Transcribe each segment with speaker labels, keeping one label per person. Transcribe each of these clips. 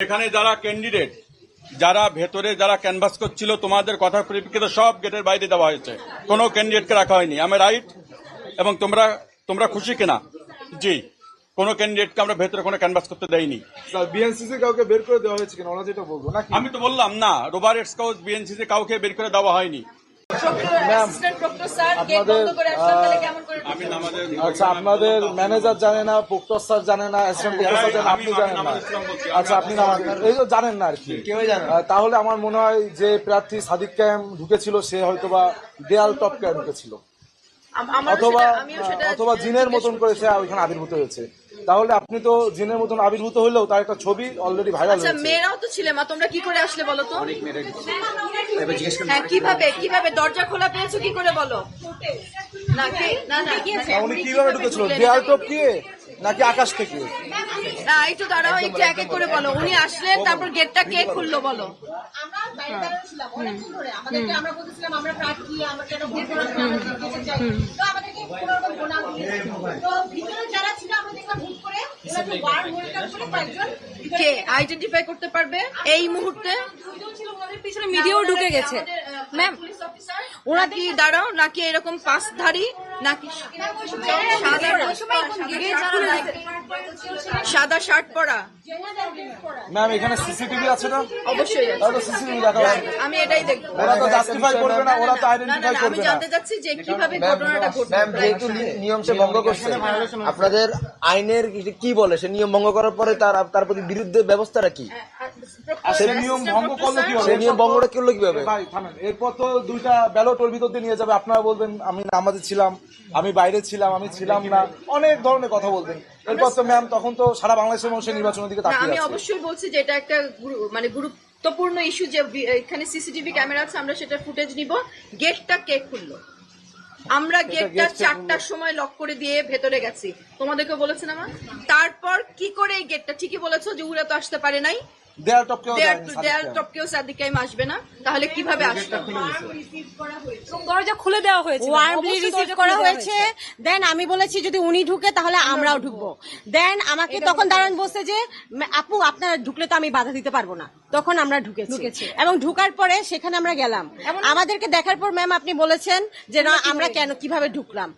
Speaker 1: এখানে যারা ক্যান্ডিডেট যারা ভেতরে যারা ক্যানভাস করছিল তোমাদের কথা পরিপ্রেক্ষিতে সব গেটের বাইরে দেওয়া হয়েছে। কোনো ক্যান্ডিডেটকে রাখা হয়নি। আমি রাইট এবং তোমরা তোমরা খুশি কিনা? জি। কোনো ক্যান্ডিডেটকে আমরা ভেতরে কোনো ক্যানভাস করতে দেয়নি
Speaker 2: বিএনসিসি কাউকে বের করে দেওয়া হয়েছে কিনা? ওরা যেটা বলব নাকি?
Speaker 1: আমি তো বললাম না রোবারেটস কাউস বিএনসিসি কাউকে বের করে দেওয়া হয়নি।
Speaker 3: অ্যাসিস্ট্যান্ট প্রক্টর স্যার গেট
Speaker 2: আপনাদের,
Speaker 3: বন্ধ করে আসলাম তাহলে
Speaker 2: আহ,
Speaker 3: কেমন করে
Speaker 1: আমি আমাদের
Speaker 2: আচ্ছা আপনাদের ম্যানেজার জানে না প্রক্টর স্যার জানে না অ্যাসিস্ট্যান্ট প্রক্টর স্যার জানে না,
Speaker 1: আমি-
Speaker 2: আপনি জানেন না। আচ্ছা আপনি এই তো জানেন না আর কি তাহলে আমার মনে হয় যে প্রার্থী সাদিক ক্যাম ঢুকেছিল সে হয়তোবা দেয়াল টপকে ঢুকেছিল।
Speaker 3: আম-
Speaker 2: অথবা
Speaker 3: সেটা- আমিও সেটা
Speaker 2: অথবা জিনের মতন করে সে ওইখানে আবির্ভূত হয়েছে। তাহলে আপনি তো জিনের মতন আবির্ভূত হলেও তার একটা ছবি অলরেডি ভাইরাল
Speaker 3: আচ্ছা
Speaker 2: হয়েছে।
Speaker 3: মেয়েরাও তো ছিলে মা তোমরা কি করে আসলে বলো তো? হ্যাঁ কীভাবে কীভাবে? দরজা খোলা পেয়েছ কি করে বলো? না না না
Speaker 2: উনি কীভাবে ঢুকেছিল? দেয়াল নাকি আকাশ থেকে?
Speaker 3: না একটু দাঁড়াও একটু এক এক করে বলো। উনি আসলেন তারপর গেটটা কে খুললো বলো?
Speaker 4: আমরা
Speaker 3: কে আইডেন্টিফাই করতে পারবে? এই মুহূর্তে
Speaker 4: দুইজন পিছনে
Speaker 3: মিডিয়াও ঢুকে গেছে। ম্যাম
Speaker 4: পুলিশ
Speaker 3: ওরা কি দাঁড়াও নাকি এরকম পাসধারী নাকি সাদা সাদা শার্ট পরা।
Speaker 2: ম্যাম এখানে সিসিটিভি আছে না
Speaker 3: অবশ্যই
Speaker 2: তাহলে সিসিটিভি দেখা
Speaker 3: আমি এটাই দেখব।
Speaker 2: ওরা তো জাস্টিফাই করবে না ওরা তো আইডেন্টিফাই
Speaker 3: আমি
Speaker 2: করবে না।
Speaker 3: জানতে চাচ্ছি যে কীভাবে ঘটনাটা ঘটলো।
Speaker 5: ম্যাম যেহেতু নিয়ম সে ভঙ্গ করছে। আপনাদের আইনের কি- কি বলে? সে নিয়ম ভঙ্গ করার পরে তার তার প্রতি বিরুদ্ধে ব্যবস্থাটা কি?
Speaker 2: নিয়ম ভঙ্গ করল কি
Speaker 5: সে নিয়ম ভঙ্গটা করল কীভাবে
Speaker 2: ভাই থামেন। এরপর তো দুইটা ব্যালট ওর ভিতর দিয়ে নিয়ে যাবে। আপনারা বলবেন আমি নামাজে ছিলাম আমি বাইরে ছিলাম আমি ছিলাম না। অনেক ধরনের কথা বলবেন। এরপর তো ম্যাম তখন তো সারা বাংলাদেশের মানুষের নির্বাচনের দিকে
Speaker 3: না আমি অবশ্যই বলছি যে এটা একটা মানে গুরুত্বপূর্ণ ইস্যু যে এখানে সিসিটিভি ক্যামেরা আছে আমরা সেটা ফুটেজ নিব। গেটটা কে খুললো? আমরা গেটটা চারটার সময় লক করে দিয়ে ভেতরে গেছি। তোমাদেরকে বলেছেন আমার তারপর কি করে এই গেটটা ঠিকই বলেছ যে উড়া তো আসতে পারে নাই।
Speaker 2: দেয়াল টপকেও
Speaker 3: দেয়াল টপকেও সাদিক কাইম আসবে না। তাহলে কীভাবে আসবে?
Speaker 6: দরজা খুলে দেওয়া হয়েছে।
Speaker 7: ওয়ার্মলি রিসিভ করা হয়েছে। দেন আমি বলেছি যদি উনি ঢুকে তাহলে আমরাও ঢুকবো। দেন আমাকে তখন দাঁড়ান বসে যে আপু আপনারা ঢুকলে তো আমি বাধা দিতে পারব না। তখন আমরা ঢুকেছি। এবং ঢুকার পরে সেখানে আমরা গেলাম। আমাদেরকে দেখার পর ম্যাম আপনি বলেছেন যে না আমরা কেন কীভাবে ঢুকলাম?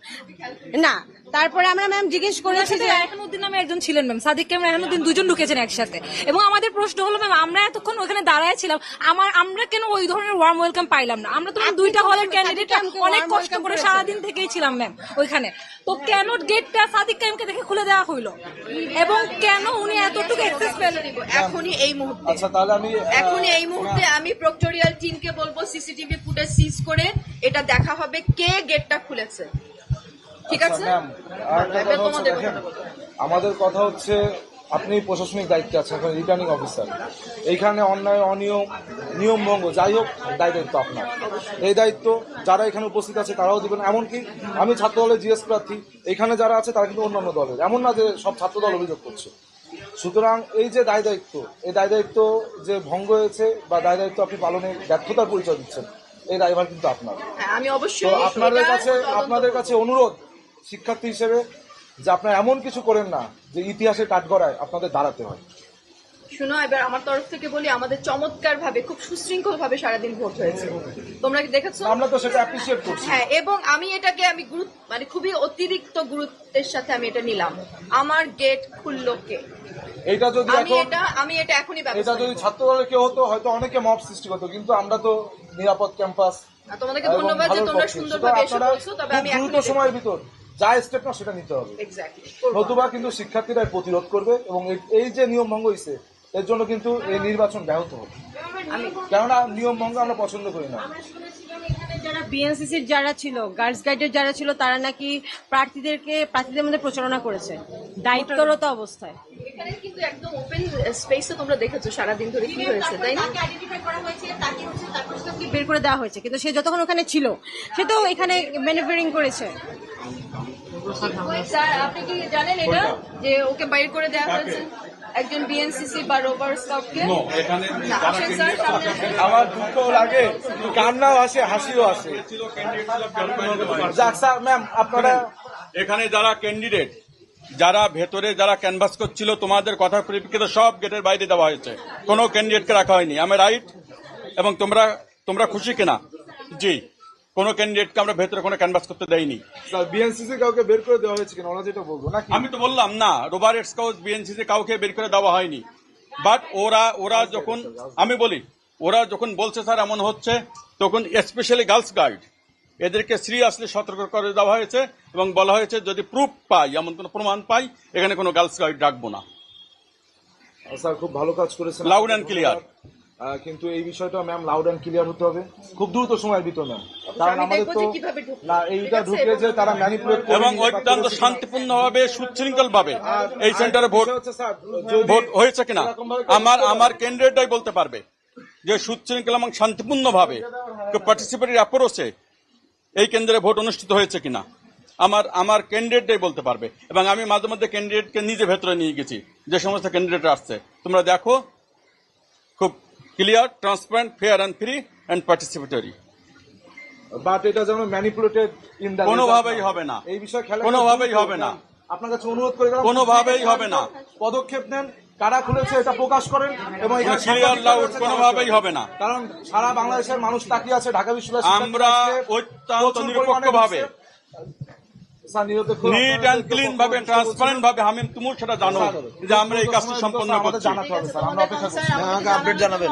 Speaker 7: না তারপরে আমরা ম্যাম জিজ্ঞেস করেছি যে
Speaker 6: রায়হানুদ্দিন নামে একজন ছিলেন ম্যাম সাদিক ক্যাম রায়হানুদ্দিন দুজন ঢুকেছেন একসাথে। এবং আমাদের প্রশ্ন হলো ম্যাম আমরা এতক্ষণ ওখানে দাঁড়ায় ছিলাম আমার আমরা কেন ওই ধরনের ওয়ার্ম ওয়েলকাম পাইলাম না? আমরা তো দুইটা হলের ক্যান্ডিডেট অনেক কষ্ট করে সারাদিন থেকেই ছিলাম ম্যাম ওইখানে। তো কেন গেটটা সাদিক ক্যামকে দেখে খুলে দেওয়া হইল? এবং কেন উনি এতটুকু অ্যাক্সেস পেলেন?
Speaker 3: এখনই এই মুহূর্তে
Speaker 2: আচ্ছা তাহলে আমি
Speaker 3: এখন এই মুহূর্তে আমি প্রক্টোরিয়াল টিমকে বলব সিসিটিভি ফুটেজ সিজ করে এটা দেখা হবে কে গেটটা খুলেছে। ঠিক আছে? কথাটা বলো।
Speaker 2: আমাদের কথা হচ্ছে আপনি প্রশাসনিক দায়িত্বে আছেন এখন রিটার্নিং অফিসার এইখানে অন্যায় অনিয়ম নিয়ম ভঙ্গ যাই হোক দায় দায়িত্ব আপনার। এই দায়িত্ব যারা এখানে উপস্থিত আছে তারাও দিবেন। এমনকি আমি ছাত্র দলের জিএস প্রার্থী এখানে যারা আছে তারা কিন্তু অন্যান্য দলের। এমন না যে সব ছাত্র দল অভিযোগ করছে। সুতরাং এই যে দায় দায়িত্ব এই দায় দায়িত্ব যে ভঙ্গ হয়েছে বা দায় দায়িত্ব আপনি পালনের ব্যর্থতার পরিচয় দিচ্ছেন এই দায়ভার কিন্তু আপনার।
Speaker 3: হ্যাঁ আমি অবশ্যই
Speaker 2: আপনাদের কাছে আপনাদের কাছে অনুরোধ শিক্ষার্থী হিসেবে যে আপনারা এমন কিছু করেন না যে ইতিহাসের কাঠগড়ায় আপনাদের দাঁড়াতে হয়।
Speaker 3: শুনো এবার আমার তরফ থেকে বলি আমাদের চমৎকার ভাবে খুব সুশৃঙ্খল ভাবে সারাদিন ভোট হয়েছে। তোমরা কি দেখেছ?
Speaker 2: আমরা তো সেটা অ্যাপ্রিসিয়েট করছি।
Speaker 3: হ্যাঁ এবং আমি এটাকে আমি গুরুত্ব মানে খুবই অতিরিক্ত গুরুত্বের সাথে আমি এটা নিলাম। আমার গেট খুললো কে?
Speaker 2: এইটা যদি
Speaker 3: আমি এটা আমি এটা এখনই
Speaker 2: এটা যদি ছাত্র দলের কেউ হতো হয়তো অনেকে মব সৃষ্টি করতো কিন্তু আমরা তো নিরাপদ ক্যাম্পাস
Speaker 3: তোমাদেরকে ধন্যবাদ যে তোমরা। সুন্দরভাবে এসে বলছো তবে আমি
Speaker 2: দ্রুত সময়ের ভিতর যা স্টেপ না সেটা নিতে হবে। নতুবা কিন্তু শিক্ষার্থীরা প্রতিরোধ করবে এবং এই যে নিয়ম ভঙ্গ হয়েছে এর জন্য কিন্তু এই নির্বাচন ব্যাহত হবে। কেননা নিয়ম ভঙ্গ আমরা পছন্দ করি না।
Speaker 7: আমরা শুনেছিলাম এখানে যারা বিএনসিসির যারা ছিল গার্লস গাইডের যারা ছিল তারা নাকি প্রার্থীদেরকে প্রার্থীদের মধ্যে প্রচারণা করেছে। দায়িত্বরত অবস্থায়।
Speaker 3: এখানে কিন্তু একদম ওপেন স্পেসে তোমরা দেখেছ সারাদিন ধরে কি হয়েছে তাই না?
Speaker 7: বের করে দেওয়া হয়েছে। কিন্তু সে যতক্ষণ ওখানে ছিল সে তো এখানে ম্যানিফারিং করেছে।
Speaker 3: স্যার আপনি কি জানেন এটা? যে ওকে বাইর করে দেওয়া হয়েছে? একজন বিএনসিসি বা রোভার স্কাউটকে।
Speaker 2: আমার দুঃখ লাগে কান্নাও আসে হাসিও আসে। ম্যাম আপনারা
Speaker 1: এখানে যারা ক্যান্ডিডেট যারা ভেতরে যারা ক্যানভাস করছিল তোমাদের কথা পরিপ্রেক্ষিতে সব গেটের বাইরে দেওয়া হয়েছে। কোনো ক্যান্ডিডেটকে রাখা হয়নি। আমি রাইট এবং তোমরা তোমরা খুশি কিনা? জি। কোনো ক্যান্ডিডেটকে আমরা ভেতরে কোনো ক্যানভাস করতে দেয়নি
Speaker 2: বিএনসিসি কাউকে বের করে দেওয়া হয়েছে কিনা? ওরা যেটা বলব নাকি?
Speaker 1: আমি তো বললাম না বিএনসিসি কাউকে বের করে দেওয়া হয়নি। বাট ওরা ওরা যখন আমি বলি ওরা যখন বলছে স্যার এমন হচ্ছে তখন স্পেশালি গার্লস গাইড এদেরকে সিরিয়াসলি সতর্ক করে দেওয়া হয়েছে এবং বলা হয়েছে যদি প্রুফ পাই এমন কোনো প্রমাণ পাই এখানে কোনো গার্লস গাইড রাখব না।
Speaker 2: স্যার খুব ভালো কাজ করেছেন।
Speaker 1: Loud and clear.
Speaker 2: কিন্তু এই বিষয়টা ম্যাম লাউড অ্যান্ড ক্লিয়ার হতে হবে। খুব দ্রুত সময়ের ভিতর ম্যাম কারণ আমাদের তো না এইটা ঢুকে যে তারা ম্যানিপুলেট
Speaker 1: এবং অত্যন্ত শান্তিপূর্ণভাবে সুশৃঙ্খল ভাবে এই সেন্টারে ভোট ভোট হয়েছে কিনা আমার আমার ক্যান্ডিডেটই বলতে পারবে যে সুশৃঙ্খল এবং শান্তিপূর্ণভাবে পার্টিসিপেটরি অ্যাপ্রোচে এই কেন্দ্রে ভোট অনুষ্ঠিত হয়েছে কিনা আমার আমার ক্যান্ডিডেটই বলতে পারবে। এবং আমি মাঝে মধ্যে ক্যান্ডিডেটকে নিজে ভেতরে নিয়ে গেছি যে সমস্ত ক্যান্ডিডেট আসছে। তোমরা দেখো clear transparent fair and free and participatory
Speaker 2: but এটা যেন ম্যানিপুলেটেড ইন দ্য
Speaker 1: কোনোভাবেই হবে না।
Speaker 2: এই বিষয়ে খেলা
Speaker 1: কোনোভাবেই হবে না।
Speaker 2: আপনার কাছে অনুরোধ করে গেলাম
Speaker 1: কোনোভাবেই হবে না।
Speaker 2: পদক্ষেপ নেন কারা খুলেছে এটা প্রকাশ করেন এবং
Speaker 1: কোনোভাবেই হবে না।
Speaker 2: কারণ সারা বাংলাদেশের মানুষ তাকিয়ে আছে ঢাকা বিশ্ববিদ্যালয়
Speaker 1: আমরা অত্যন্ত নিরপেক্ষভাবে নিট অ্যান্ড ক্লিন ভাবে ট্রান্সপারেন্ট ভাবে আমি তুমুল সেটা জানো যে আমরা এই কাজটি সম্পন্ন করছি।
Speaker 2: জানাতে হবে স্যার আমরা অপেক্ষা করছি।
Speaker 5: আমাকে আপডেট জানাবেন।